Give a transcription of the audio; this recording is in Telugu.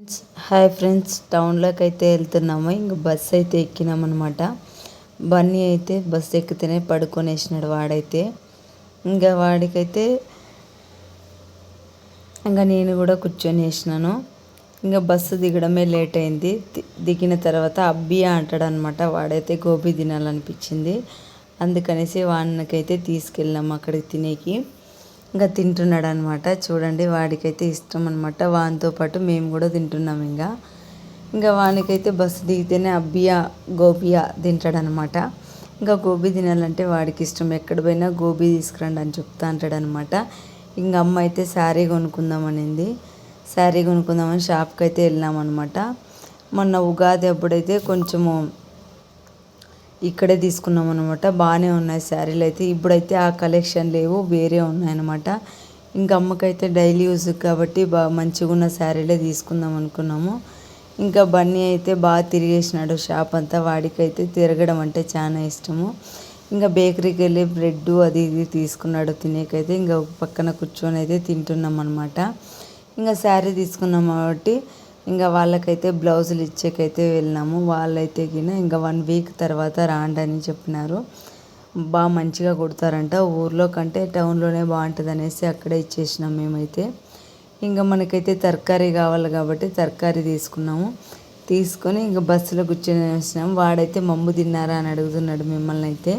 ఫ్రెండ్స్ హాయ్ ఫ్రెండ్స్ టౌన్లోకి అయితే వెళ్తున్నాము. ఇంక బస్ అయితే ఎక్కినాం అనమాట బన్నీ అయితే బస్ ఎక్కితేనే పడుకొనేసినాడు వాడైతే. ఇంకా వాడికైతే ఇంకా నేను కూడా కూర్చొని వేసినాను. ఇంకా బస్సు దిగడమే లేట్ అయింది. దిగిన తర్వాత అబ్బి అంటాడు అనమాట వాడైతే గోబీ తినాలనిపించింది. అందుకనేసి వాడినకైతే తీసుకెళ్ళాము అక్కడికి తినేకి. ఇంకా తింటున్నాడు అనమాట చూడండి వాడికైతే ఇష్టం అనమాట వానితో పాటు మేము కూడా తింటున్నాం ఇంకా. ఇంకా వానికైతే బస్సు దిగితేనే అబ్బియా గోబియా తింటాడనమాట. ఇంకా గోబీ తినాలంటే వాడికి ఇష్టం. ఎక్కడ పోయినా గోబీ తీసుకురండి అని చెప్తా అంటాడనమాట. ఇంకా అమ్మ అయితే శారీ కొనుక్కుందామనింది శారీ కొనుక్కుందామని షాప్కి అయితే వెళ్ళామన్నమాట మొన్న ఉగాది అప్పుడైతే కొంచెము ఇక్కడే తీసుకున్నాం అనమాట బాగానే ఉన్నాయి శారీలు అయితే. ఇప్పుడైతే ఆ కలెక్షన్ లేవు వేరే ఉన్నాయన్నమాట ఇంకా అమ్మకైతే డైలీ యూజ్ కాబట్టి బాగా మంచిగా ఉన్న శారీలే తీసుకుందాం అనుకున్నాము. ఇంకా బన్నీ అయితే బాగా తిరిగేసినాడు షాప్ అంతా. వాడికైతే తిరగడం అంటే చాలా ఇష్టము. ఇంకా బేకరీకి వెళ్ళి బ్రెడ్ అది ఇది తీసుకున్నాడు తినేకైతే. ఇంకా పక్కన కూర్చొని అయితే తింటున్నాం అనమాట ఇంకా శారీ తీసుకున్నాం కాబట్టి ఇంకా వాళ్ళకైతే బ్లౌజులు ఇచ్చేకైతే వెళ్ళినాము. వాళ్ళైతే గిన ఇంకా వన్ వీక్ తర్వాత రాండి అని చెప్పినారు. బాగా మంచిగా కుడతారంట. ఊర్లో కంటే టౌన్లోనే బాగుంటుంది అనేసి అక్కడే ఇచ్చేసినాం మేమైతే. ఇంకా మనకైతే తరకారీ కావాలి కాబట్టి తరకారీ తీసుకున్నాము. తీసుకొని ఇంకా బస్సులో కూర్చొని వేసినాం. వాడైతే మమ్ము తిన్నారా అని అడుగుతున్నాడు మిమ్మల్ని అయితే